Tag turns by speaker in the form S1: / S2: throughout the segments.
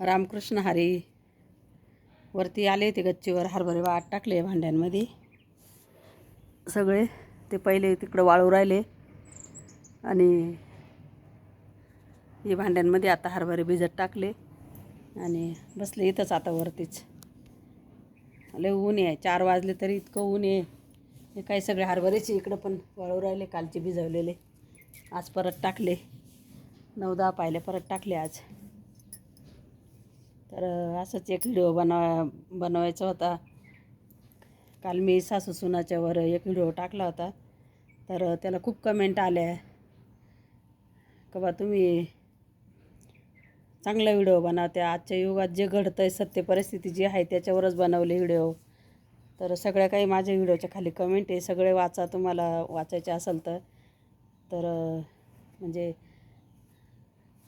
S1: रामकृष्ण हरी. वरती आले ते गच्चीवर हरभरे वाट टाकले भांड्यांमध्ये. सगळे ते पहिले तिकडं वाळू राहिले. आणि हे भांड्यांमध्ये आता हरभरे भिजत टाकले. आणि बसले इथंच आता वरतीच. लय ऊन आहे चार वाजले तरी इतकं ऊन आहे. हे काही सगळे हरभरेचे इकडं पण वाळू राहिले कालचे भिजवलेले. आज परत टाकले. नऊ दहा पाहिले परत टाकले आज. तर असंच एक व्हिडिओ बनवा बनवायचा होता. काल मी सासू सुनाच्यावर एक व्हिडिओ टाकला होता. तर त्याला खूप कमेंट आल्या. का बा तुम्ही चांगला व्हिडिओ बनवते आजच्या युगात जे घडतं आहे सत्य परिस्थिती जी आहे त्याच्यावरच बनवले व्हिडिओ. तर सगळ्या काही माझ्या व्हिडिओच्या खाली कमेंट आहे. सगळे वाचा तुम्हाला वाचायचे असेल तर. तर म्हणजे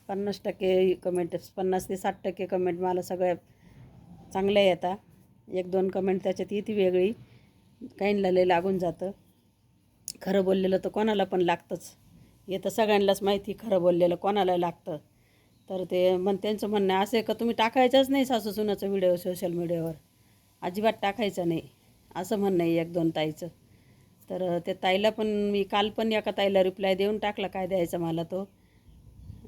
S1: पन्नास टक्के कमेंट पन्नास ते साठ टक्के कमेंट मला सगळ्या चांगल्या येतात एक दोन कमेंट त्याच्यात येते वेगळी. काहींना लय लागून जातं. खरं बोललेलं तर कोणाला पण लागतंच. हे तर सगळ्यांनाच माहिती खरं बोललेलं कोणाला लागतं. तर ते मन त्यांचं म्हणणं आहे असं आहे का तुम्ही टाकायचंच नाही सासू सुनाचं व्हिडिओ सोशल मीडियावर अजिबात टाकायचं नाही. असं म्हणणं आहे एक दोन ताईचं. तर त्या ताईला पण मी काल पण एका ताईला रिप्लाय देऊन टाकला काय द्यायचा मला तो.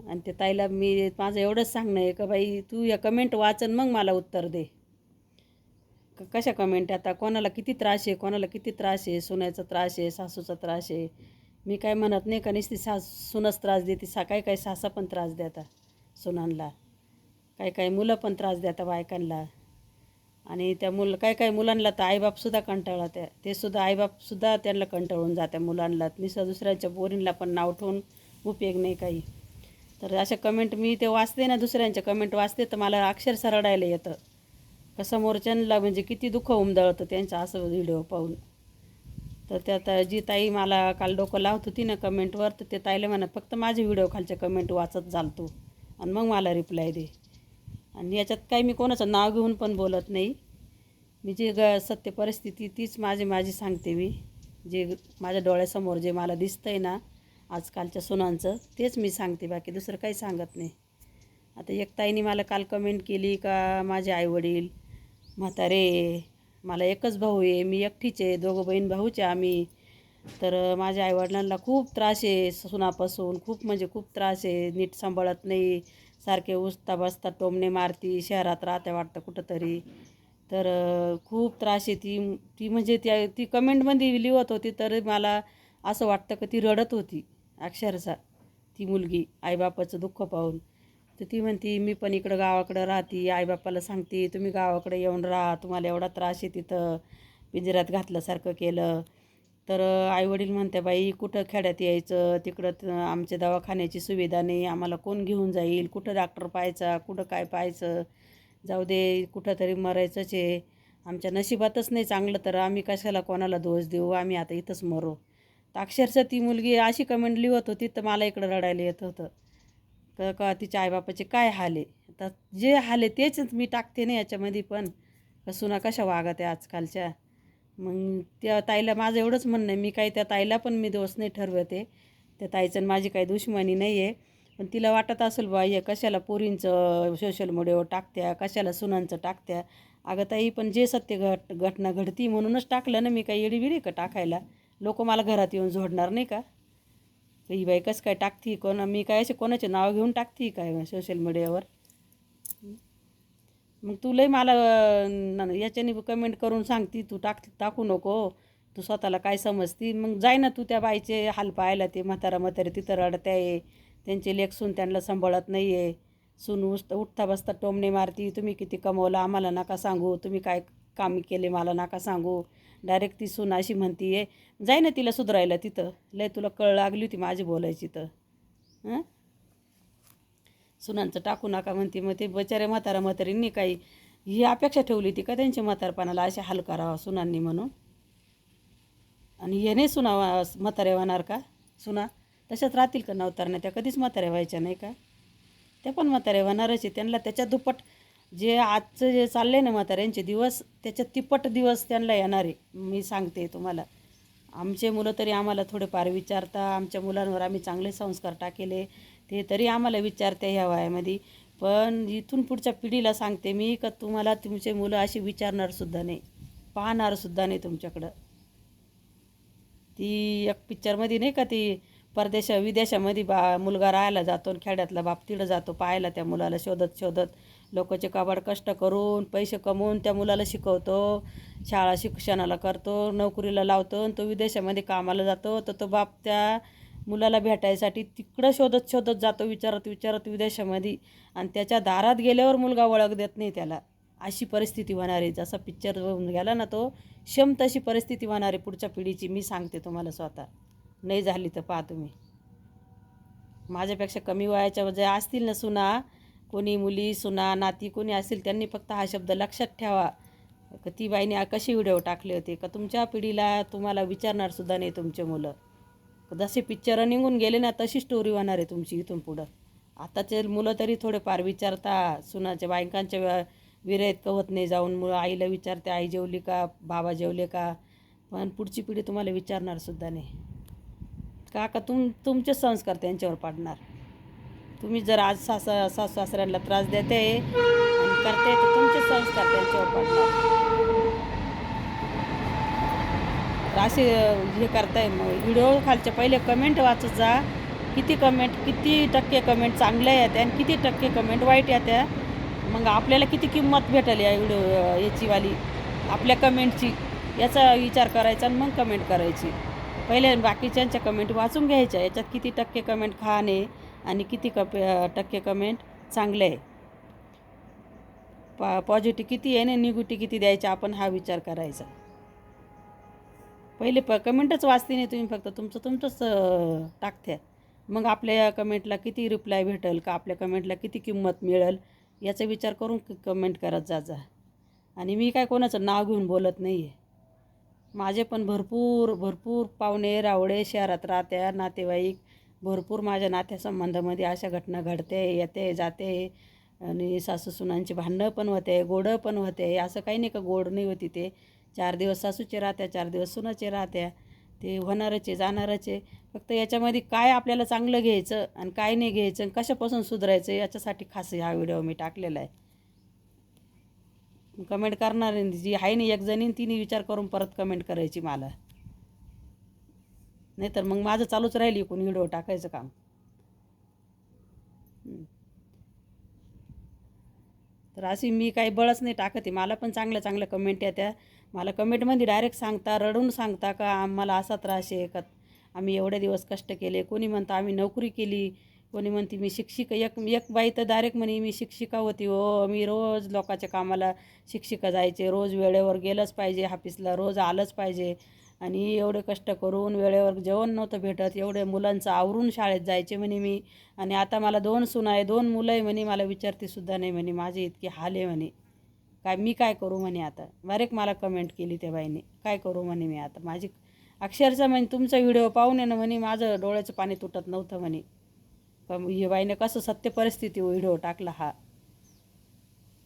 S1: आणि त्या ताईला मी माझं एवढंच सांगणं आहे का बाई तू या कमेंट वाचन मग मला उत्तर दे. क कशा कमेंट आता कोणाला किती त्रास आहे? कोणाला किती त्रास आहे? सुनायचा त्रास आहे? सासूचा त्रास आहे? मी काय म्हणत नाही का नुसती सास सुनच त्रास देते. सा काय काय सासा पण त्रास देता सुनांना काही काही मुलं पण त्रास देता बायकांना. आणि त्या मुलं काय काय मुलांना तर आईबापसुद्धा कंटाळा त्या ते सुद्धा आईबापसुद्धा त्यांना कंटाळून जात्या मुलांना. निसा दुसऱ्यांच्या बोरींला पण नाव ठेवून उपयोग नाही काही. तर अशा कमेंट मी ते वाचते ना दुसऱ्यांच्या कमेंट वाचते तर मला अक्षरशः रडायला येतं. का समोरच्यांना म्हणजे किती दुःख उमदळतं त्यांचा असं व्हिडिओ पाहून. तर त्यात जी ताई मला काल डोकं लावत होती ना कमेंटवर तर ते ताईला म्हणा फक्त माझे व्हिडिओ खालच्या कमेंट वाचत चालतो आणि मग मला रिप्लाय दे. आणि याच्यात काही मी कोणाचं नाव घेऊन पण बोलत नाही. मी जी ग सत्य परिस्थिती तीच माझी माझी सांगते मी. जे माझ्या डोळ्यासमोर जे मला दिसतं आहे ना आजकालच्या सुनांचं तेच मी सांगते बाकी दुसरं काही सांगत नाही. आता एक ताईने मला काल कमेंट केली का माझे आईवडील म्हातारे मला एकच भाऊ आहे मी एकटीच आहे दोघं बहीण भाऊचे आम्ही. तर माझ्या आईवडिलांना खूप त्रास आहे सुनापासून खूप म्हणजे खूप त्रास आहे नीट सांभाळत नाही सारखे उचता बसता टोमणे मारती शहरात राहते वाटतं कुठंतरी. तर खूप त्रास आहे ती ती म्हणजे त्या ती कमेंटमध्ये लिहत होती तर मला असं वाटतं का ती रडत होती. अक्षरशः ती मुलगी आईबापाचं दुःख पाहून. तर ती म्हणती मी पण इकडं गावाकडं राहते. आईबापाला सांगते तुम्ही गावाकडे येऊन राहा. तुम्हाला एवढा त्रास आहे तिथं. पिंजऱ्यात घातल्यासारखं केलं. तर आईवडील म्हणते बाई कुठं खेड्यात यायचं? तिकडं आमच्या दवाखान्याची सुविधा नाही. आम्हाला कोण घेऊन जाईल? कुठं डॉक्टर पाहायचा? कुठं काय पाहायचं? जाऊ दे कुठं तरी मरायचंच आहे. आमच्या नशिबातच नाही चांगलं तर आम्ही कशाला कोणाला दोष देऊ? आम्ही आता इथंच मरू. अक्षरशः ती मुलगी अशी कमेंट लिहत होती तर मला इकडं रडायला येत होतं. का का तिच्या आईबापाचे काय हाले तर आता जे हाले तेच मी टाकते ना याच्यामध्ये पण. का सुना कशा वागत आहे आजकालच्या? मग त्या ताईला माझं एवढंच म्हणणं आहे. मी काही त्या ताईला पण मी दोष नाही ठरवते त्या ताईचं आणि माझी काही दुश्मनी नाही आहे. पण तिला वाटत असेल बा हे कशाला पोरींचं सोशल मीडियावर टाकत्या? कशाला सुनांचं टाकत्या? अगं ताई पण जे सत्य घट घटना घडती म्हणूनच टाकलं ना मी काही एडीबिडी का टाकायला? लोक मला घरात येऊन जोडणार नाही का? ही बाई कसं काय टाकती कोण मी काय असे कोणाचे नाव घेऊन टाकती काय सोशल मीडियावर मग तुलाही मला याच्याने कमेंट करून सांगती तू टाक टाकू नको. तू स्वतःला काय समजती? मग जाय ना तू त्या बाईचे हाल पाहायला ते म्हातारा म्हातारे तिथं रडत आहे. त्यांचे लेखसून त्यांना सांभाळत नाही आहे सून उठता उठता बसता टोमणे मारती तुम्ही किती कमवलं? आम्हाला नका सांगू. तुम्ही काय कामी केले मला नका सांगू. डायरेक्ट ती सून अशी म्हणती आहे जाई ना तिला सुधरायला तिथं. लय तुला कळ लागली होती माझी बोलायची तर. हां? सुनांचं टाकू नका म्हणते मग ते बचारे म्हातारा म्हातारींनी काही ही अपेक्षा ठेवली होती का त्यांच्या म्हातारपणाला? असे हाल करावा सुनांनी म्हणून. आणि हे नाही सुना म्हातारे होणार का? सुना तशाच राहतील का नवतारण्या? त्या कधीच म्हाताऱ्या व्हायच्या नाही का? त्या पण म्हातारे होणारच आहे. त्यांना त्याच्या दुप्पट जे आजचं जे चाललं आहे ना म्हाताऱ्यांचे दिवस त्याच्या तिप्पट दिवस त्यांना येणार आहे मी सांगते तुम्हाला. आमचे मुलं तरी आम्हाला थोडेफार विचारता आमच्या मुलांवर आम्ही चांगले संस्कार टाकेले ते तरी आम्हाला विचारते ह्या वयामध्ये. पण इथून पुढच्या पिढीला सांगते मी का तुम्हाला तुमचे मुलं अशी विचारणारसुद्धा नाही पाहणारसुद्धा नाही तुमच्याकडं. ती एक पिक्चरमध्ये नाही का ती परदेशा विदेशामध्ये बा मुलगा राहायला जातो आणि खेड्यातला बाप तिडं जातो पाहायला त्या मुलाला शोधत शोधत लोकांचे काबाड कष्ट करून पैसे कमवून त्या मुलाला शिकवतो. शाळा शिक्षणाला करतो नोकरीला लावतो आणि तो विदेशामध्ये कामाला जातो. तर तो बाप त्या मुलाला भेटायसाठी तिकडं शोधत शोधत जातो विचारत विचारत विदेशामध्ये. आणि त्याच्या दारात गेल्यावर मुलगा ओळख देत नाही त्याला. अशी परिस्थिती होणार आहे. जसा पिक्चर गेला ना तो शम तशी परिस्थिती होणार आहे पुढच्या पिढीची. मी सांगते तुम्हाला स्वतः. नाही झाली तर पहा तुम्ही. माझ्यापेक्षा कमी वयाच्या जे असतील ना सुना कोणी मुली सुना नाती कोणी असेल त्यांनी फक्त हा शब्द लक्षात ठेवा. का ती बाईने कशी व्हिडिओ टाकले होते? का तुमच्या पिढीला तुम्हाला विचारणार सुद्धा नाही तुमचे मुलं. जसे पिक्चरं निघून गेले ना तशी स्टोरी होणार आहे तुमची इथून पुढं. आताचे मुलं तरी थोडेफार विचारता सुनाच्या बायकांच्या व्या- कवत नाही जाऊन मुलं आईला विचारते आई जेवली का? बाबा जेवले का? पण पुढची पिढी तुम्हाला विचारणार सुद्धा नाही. का का तुम तुमचे संस्कार त्यांच्यावर पाडणार. तुम्ही जर आज सासा सासू सासऱ्यांना त्रास देते आणि करते तर तुमचे संस्कार त्यांच्यावर पडणार असे हे करताय मग. व्हिडिओ खालचे पहिले कमेंट वाचत जा. किती कमेंट किती टक्के कमेंट चांगल्या येत्या आणि किती टक्के कमेंट वाईट येत्या. मग आपल्याला किती किंमत भेटेल या व्हिडिओ याचीवाली? आपल्या कमेंटची याचा विचार करायचा आणि मग कमेंट करायची. पहिले बाकीच्यांच्या कमेंट वाचून घ्यायच्या. याच्यात किती टक्के कमेंट खाणे आणि किती कप टक्के कमेंट चांगले आहे. पा पॉझिटिव्ह किती आहे आणि निगेटिव्ह किती द्यायचा आपण हा विचार करायचा. पहिले प कमेंटच वाचते नाही तुम्ही फक्त तुमचं तुमचंच टाकत्या मग आपल्या कमेंटला किती रिप्लाय भेटेल का आपल्या कमेंटला किती किंमत मिळेल याचा विचार करून कमेंट करत जा जा. आणि मी काय कोणाचं नाव घेऊन बोलत नाही आहे माझे पण भरपूर भरपूर पाहुणे रावडे शहरात राहत्या नातेवाईक भरपूर माझ्या नात्यासंबंधामध्ये अशा घटना घडते येते जाते. आणि सासू सुनांची भांडणं पण होते गोडं पण होते. असं काही नाही का गोड नाही होती ते. चार दिवस सासूचे राहत्या चार दिवस सुनाचे राहत्या. ते होणारच आहे जाणारच. आहे फक्त याच्यामध्ये काय आपल्याला चांगलं घ्यायचं आणि काय नाही घ्यायचं आणि कशापासून सुधारायचं याच्यासाठी खास हा व्हिडिओ मी टाकलेला आहे. कमेंट करणार जी आहे ना एक जणीन तिने विचार करून परत कमेंट करायची मला. नाहीतर मग माझं चालूच राहील इकून व्हिडिओ टाकायचं काम. तर अशी मी काही बळच नाही टाकत आहे. मला पण चांगल्या चांगल्या कमेंट येत्या. मला कमेंटमध्ये डायरेक्ट सांगता रडून सांगता का आम्हाला असा त्रास आहे का? आम्ही एवढे दिवस कष्ट केले. कोणी म्हणतं आम्ही नोकरी केली. कोणी म्हणते मी शिक्षिका. एक एक बाई तर डायरेक्ट म्हणे मी शिक्षिका होती हो. मी रोज लोकांच्या कामाला शिक्षिका जायचे. रोज वेळेवर गेलंच पाहिजे. ऑफिसला रोज आलंच पाहिजे. आणि एवढे कष्ट करून वेळेवर जेवण नव्हतं भेटत एवढे मुलांचं आवरून शाळेत जायचे म्हणे मी. आणि आता मला दोन सुना आहे दोन मुलं आहे म्हणे मला विचारते सुद्धा नाही म्हणे माझे इतके हाल आहे म्हणे. काय मी काय करू म्हणे आता? बरेक मला कमेंट केली त्या बाईने काय करू म्हणे मी आता? माझी अक्षरशः म्हणे तुमचा व्हिडिओ पाहून येणं ना म्हणे माझं डोळ्याचं पाणी तुटत नव्हतं म्हणे. पण हे बाईने कसं सत्य परिस्थिती व्हिडिओ टाकला हा.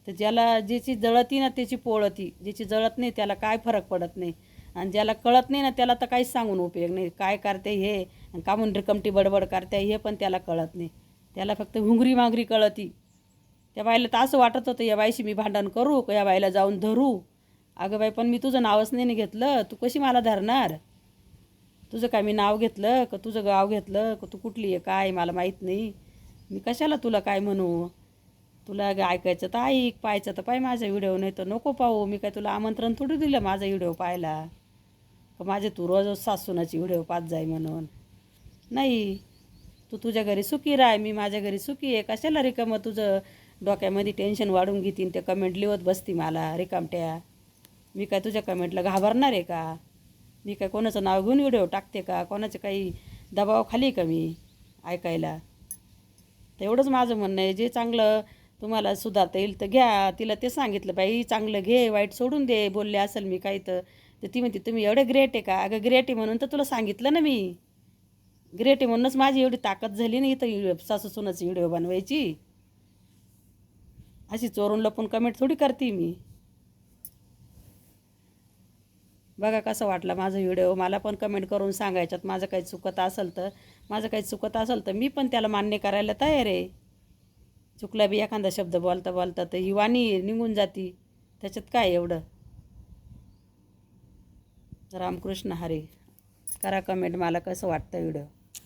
S1: तर ज्याला ज्याची जळती ना त्याची पोळती ज्याची जळत नाही त्याला काय फरक पडत नाही. आणि ज्याला कळत नाही ना त्याला तर काहीच सांगून उपयोग नाही. काय करते हे? आणि कामून रिकमटी बडबड करते हे पण त्याला कळत नाही. त्याला फक्त हुंगरी मांगरी कळती. त्या बाईला तर असं वाटत होतं या बाईशी मी भांडण करू का? या बाईला जाऊन धरू. अगं बाई पण मी तुझं नावच नाही ना घेतलं. तू कशी मला धरणार? तुझं काय मी नाव घेतलं का? तुझं गाव घेतलं का? तू कुठली आहे? काय मला माहीत नाही. मी कशाला तुला काय म्हणू? तुला ऐकायचं तर ऐक पाहायचं तर पाय माझा व्हिडिओ नाही तर नको पाहू. मी काय तुला आमंत्रण थोडी दिलं माझा व्हिडिओ पाहायला? का माझे तू रोज सासूनाची व्हिडिओ पाच जाय म्हणून. नाही तू तुझ्या घरी सुखी राह मी माझ्या घरी सुखी आहे. कशाला रिकामं तुझं डोक्यामध्ये टेन्शन वाढून घेतीन? ते कमेंट लिहत बसती मला रिकामट्या मी काय तुझ्या कमेंटला घाबरणार आहे का? मी काय कोणाचं नाव घेऊन व्हिडिओ टाकते का? कोणाचं काही दबाव खाली का मी ऐकायला? तर एवढंच माझं म्हणणं आहे. जे चांगलं तुम्हाला सुधारता येईल तर घ्या. तिला ते सांगितलं बाई चांगलं घे वाईट सोडून दे. बोलले असेल मी काही तर. तर ती म्हणते तुम्ही एवढे ग्रेट आहे का? अगं ग्रेट आहे म्हणून तर तुला सांगितलं ना मी. ग्रेट आहे म्हणूनच माझी एवढी ताकद झाली ना इथं सासू सुनाची व्हिडिओ बनवायची. अशी चोरून लपून कमेंट थोडी करते मी. बघा कसं वाटलं माझा व्हिडिओ. मला पण कमेंट करून सांगायच्यात माझं काही चुकत असेल तर माझं काही चुकत असेल तर मी पण त्याला मान्य करायला तयार आहे. चुकला बी एखादा शब्द बोलता बोलता तर ही वाणी निघून जाती. त्याच्यात काय एवढं? रामकृष्ण हरी. करा कमेंट मला कसं वाटतं व्हिडिओ